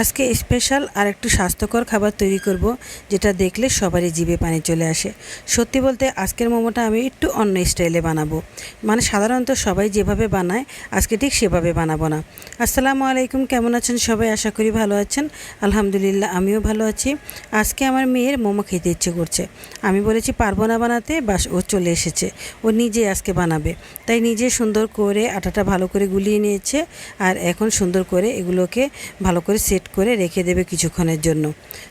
আজকে স্পেশাল আর একটু স্বাস্থ্যকর খাবার তৈরি করব, যেটা দেখলে সবারই জিভে পানি চলে আসে। সত্যি বলতে আজকের মোমোটা আমি একটু অন্য স্টাইলে বানাবো। মানে সাধারণত সবাই যেভাবে বানায়, আজকে ঠিক সেভাবে বানাবো না। আসসালামু আলাইকুম, কেমন আছেন সবাই? আশা করি ভালো আছেন। আলহামদুলিল্লাহ, আমিও ভালো আছি। আজকে আমার মেয়ের মোমো খেতে ইচ্ছে করছে। আমি বলেছি, পারব না বানাতে? বাস, ও চলে এসেছে। ও নিজে আজকে বানাবে। তাই নিজে সুন্দর করে আটাটা ভালো করে গুলিয়ে নিয়েছে। আর এখন সুন্দর করে এগুলোকে ভালো করে সেট করে রেখে দেবে কিছুক্ষণের জন্য।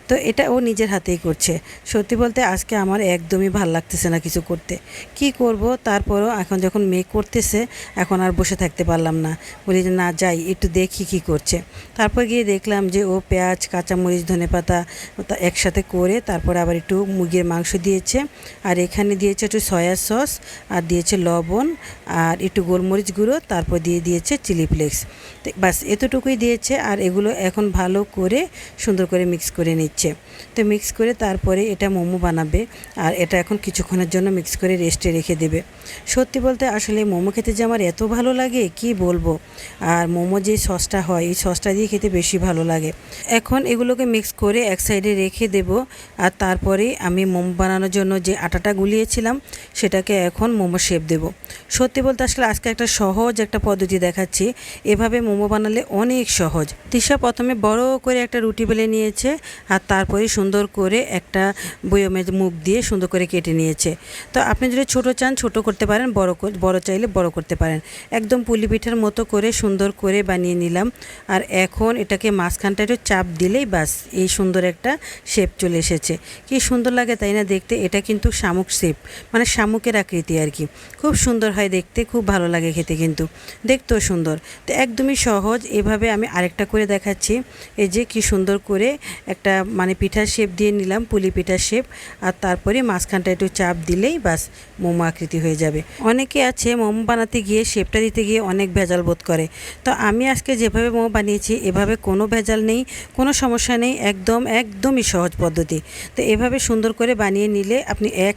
তো এটা ও নিজের হাতেই করছে। সত্যি বলতে আজকে আমার একদমই ভালো লাগতেছে না কিছু করতে। কি করব? তারপরও এখন যখন মেয়ে করতেছে, এখন আর বসে থাকতে পারলাম না। বলি যে, না, যাই, একটু দেখি কি করছে। তারপর গিয়ে দেখলাম যে, ও পেঁয়াজ, কাঁচামরিচ, ধনে পাতা একসাথে করে তারপর আবার একটু মুরগির মাংস দিয়েছে। আর এখানে দিয়েছে একটু সয়া সস, আর দিয়েছে লবণ, আর একটু গোলমরিচ গুঁড়ো, তারপর দিয়ে দিয়েছে চিলি ফ্লেক্স। বাস, এতটুকুই দিয়েছে। আর এগুলো এখন ভালো করে সুন্দর করে মিক্স করে নিচ্ছে। তো মিক্স করে তারপরে এটা মোমো বানাবে আর এটা এখন কিছুক্ষণের জন্য মিক্স করে রেস্টে রেখে দেবে। সত্যি বলতে আসলে মোমো খেতে যে আমার এত ভালো লাগে, কি বলব? আর মোমো যে সসটা হয়, এই সসটা দিয়ে খেতে বেশি ভালো লাগে। এখন এগুলোকে মিক্স করে এক সাইডে রেখে দেব আর তারপরে আমি মোমো বানানোর জন্য যে আটাটা গুলিয়েছিলাম, সেটাকে এখন মোমো শেপ দেব। সত্যি বলতে আসলে আজকে একটা সহজ একটা পদ্ধতি দেখাচ্ছি। এভাবে মোমো বানালে অনেক সহজ। তিশা প্রথমে বড় করে একটা রুটি বেলে নিয়েছে আর তারপরে সুন্দর করে একটা বয়মের মুখ দিয়ে সুন্দর করে কেটে নিয়েছে। তো আপনি যদি ছোট চান, ছোট করতে পারেন, বড় বড় চাইলে বড় করতে পারেন। একদম পুলি পিঠার মতো করে সুন্দর করে বানিয়ে নিলাম। আর এখন এটাকে মাঝখানটা একটু চাপ দিলেই বাস এই সুন্দর একটা শেপ চলে এসেছে। কি সুন্দর লাগে তাই না দেখতে? এটা কিন্তু শামুক শেপ মানে শামুকের আকৃতি আর কি। খুব সুন্দর হয় দেখতে, খুব ভালো লাগে খেতে কিন্তু। দেখতেও সুন্দর। তো একদমই সহজ। এভাবে আমি আরেকটা করে দেখাচ্ছি। এই যে কি সুন্দর করে একটা মানে পিঠার শেপ দিয়ে নিলাম, পুলি পিঠার শেপ আর তারপরে মাঝখানটা একটু চাপ দিলেই বাস মোমো আকৃতি হয়ে যাবে। অনেকে আছে মোমো বানাতে গিয়ে শেপটা দিতে গিয়ে অনেক ভেজাল বোধ করে। তো আমি আজকে যেভাবে মোমো বানিয়েছি, এভাবে কোনো ভেজাল নেই, কোনো সমস্যা নেই, একদম, একদমই সহজ পদ্ধতি। তো এভাবে সুন্দর করে বানিয়ে নিলে আপনি এক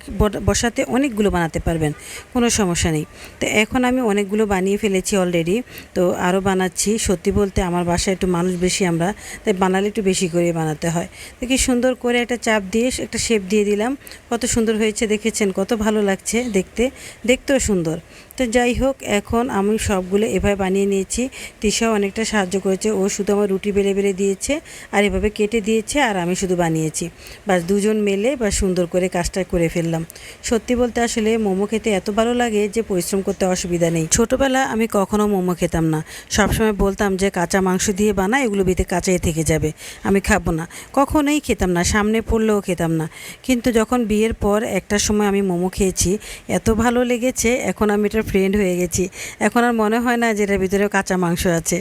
বসাতে অনেকগুলো বানাতে পারবেন, কোনো সমস্যা নেই। তো এখন আমি অনেকগুলো বানিয়ে ফেলেছি অলরেডি তো আরও বানাচ্ছি। সত্যি বলতে আমার বাসায় একটু মানুষ বেশি আমরা তাই বানালে একটু বেশি করে বানাতে হয়। দেখি সুন্দর করে একটা চাপ দিয়ে একটা শেপ দিয়ে দিলাম। কত সুন্দর হয়েছে, দেখেছেন? কত ভালো লাগছে দেখতে। দেখতেও সুন্দর। তো যাই হোক, এখন আমি সবগুলো এভাবে বানিয়ে নিয়েছি। তিশাও অনেকটা সাহায্য করেছে। ও শুধু আমার রুটি বেলে বেলে দিয়েছে আর এভাবে কেটে দিয়েছে আর আমি শুধু বানিয়েছি। বাস দুজন মেলে বা সুন্দর করে কাজটা করে ফেললাম। সত্যি বলতে আসলে মোমো খেতে এত ভালো লাগে যে পরিশ্রম করতে অসুবিধা নেই। ছোটোবেলা আমি কখনো মোমো খেতাম না। সবসময় বলতাম যে কাঁচা মাংস দিয়ে বানা, এগুলো বিতে কাঁচাই থেকে যাবে। আমি খাব না। কখনোই খেতাম না। সামনে পড়লেও খেতাম না। কিন্তু যখন বিয়ের পর একটা সময় আমি মোমো খেয়েছি, এত ভালো লেগেছে, এখন আমি এটার ফ্রেন্ড হয়ে গেছি। এখন আর মনে হয় না যে এটার ভিতরে কাঁচা মাংস আছে।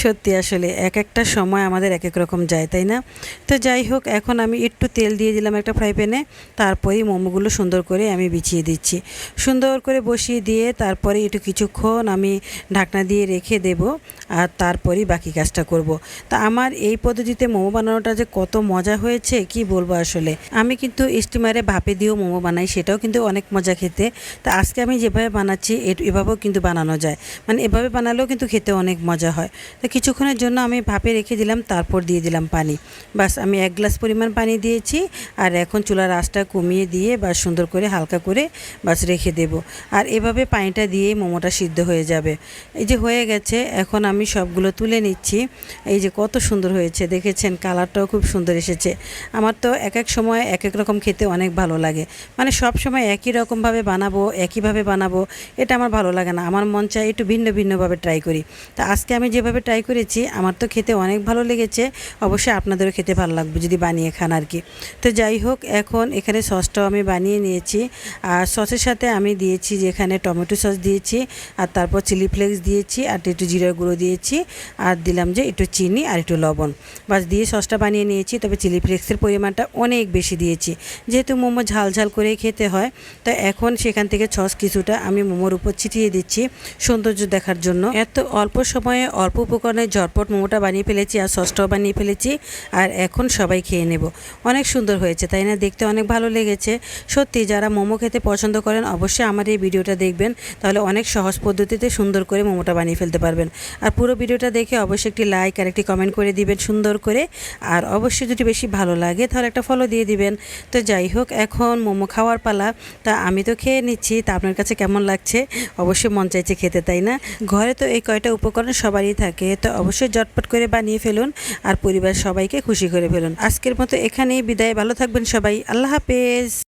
সত্যি আসলে এক একটা সময় আমাদের এক এক রকম যায়, তাই না? তো যাই হোক, এখন আমি একটু তেল দিয়ে দিলাম একটা ফ্রাই প্যানে, তারপরেই মোমোগুলো সুন্দর করে আমি বিছিয়ে দিচ্ছি। সুন্দর করে বসিয়ে দিয়ে তারপরে একটু কিছুক্ষণ আমি ঢাকনা দিয়ে রেখে দেব আর তারপরেই বাকি কাজটা করব। তা আমার এই পদ্ধতিতে মোমো বানানোটা যে কত মজা হয়েছে, কি বলব আসলে? আমি কিন্তু স্টিমারে ভাপে দিয়েও মোমো বানাই, সেটাও কিন্তু অনেক মজা খেতে। তা আজকে আমি যেভাবে বানাচ্ছি এভাবেও কিন্তু বানানো যায়। মানে এভাবে বানালেও কিন্তু খেতে অনেক মজা হয়। তো কিছুক্ষণের জন্য আমি ভাপে রেখে দিলাম, তারপর দিয়ে দিলাম পানি। বাস, আমি এক গ্লাস পরিমাণ পানি দিয়েছি আর এখন চুলার আঁচটা কমিয়ে দিয়ে বা সুন্দর করে হালকা করে বাস রেখে দেব। আর এভাবে পানিটা দিয়ে মোমোটা সিদ্ধ হয়ে যাবে। এই যে হয়ে গেছে, এখন আমি সবগুলো তুলে নিচ্ছি। এই যে কত সুন্দর হয়েছে, দেখেছেন? কালারটাও খুব সুন্দর এসেছে। আমার তো এক এক সময় এক এক রকম খেতে অনেক ভালো লাগে। মানে সব সময় একই রকমভাবে বানাবো, একইভাবে বানাবো, এটা আমার ভালো লাগে না। আমার মন চায় একটু ভিন্ন ভিন্নভাবে ট্রাই করি। তা আজকে আমি যেভাবে ট্রাই করেছি, আমার তো খেতে অনেক ভালো লেগেছে। অবশ্যই আপনাদেরও খেতে ভালো লাগবে যদি বানিয়ে খান আর কি তো যাই হোক, এখন এখানে সসটাও আমি বানিয়ে নিয়েছি। আর সসের সাথে আমি দিয়েছি যেখানে টমেটো সস দিয়েছি, আর তারপর চিলি ফ্লেক্স দিয়েছি, আর একটু জিরার গুঁড়ো দিয়েছি, আর দিলাম যে একটু চিনি আর একটু লবণ। বাস দিয়ে সসটা বানিয়ে নিয়েছি, তবে চিলি ফ্লেক্সের পরিমাণটা অনেক বেশি দিয়েছি। যেহেতু মোমো ঝাল ঝাল করে খেতে হয়, তো এখন সেখান থেকে সস কিছুটা আমি মোমোর উপর ছিটিয়ে দিচ্ছি সৌন্দর্য দেখার জন্য। এত অল্প সময়ে অল্প উপকরণে ঝটপট মোমোটা বানিয়ে ফেলেছি আর সসটাও বানিয়ে ফেলেছি আর এখন সবাই খেয়ে নেব। অনেক সুন্দর হয়েছে, তাই না? দেখতে অনেক ভালো লেগেছে। সত্যি, যারা মোমো খেতে পছন্দ করেন, অবশ্যই আমার এই ভিডিওটা দেখবেন। তাহলে অনেক সহজ পদ্ধতিতে সুন্দর করে মোমোটা বানিয়ে ফেলতে পারবেন। আর পুরো ভিডিওটা দেখে অবশ্যই একটি লাইক আর একটি কমেন্ট করে দিবেন সুন্দর করে। আর অবশ্যই যদি বেশি ভালো লাগে, তাহলে একটা ফলো দিয়ে দিবেন। তো যাই হোক, এখন মোমো খাওয়ার পালা। তা আমি তো খেয়ে নিচ্ছি। তা আপনার কাছে কেমন লাগছে? অবশ্যই মন চাইছে খেতে, তাই না? ঘরে তো এই কয়টা উপকরণ সবারই থাকে, তো অবশ্যই জটপট করে বানিয়ে ফেলুন আর পরিবার সবাইকে খুশি করে ফেলুন। আজকের মতো এখানেই বিদায়, ভালো থাকবেন সবাই, আল্লাহ হাফেজ।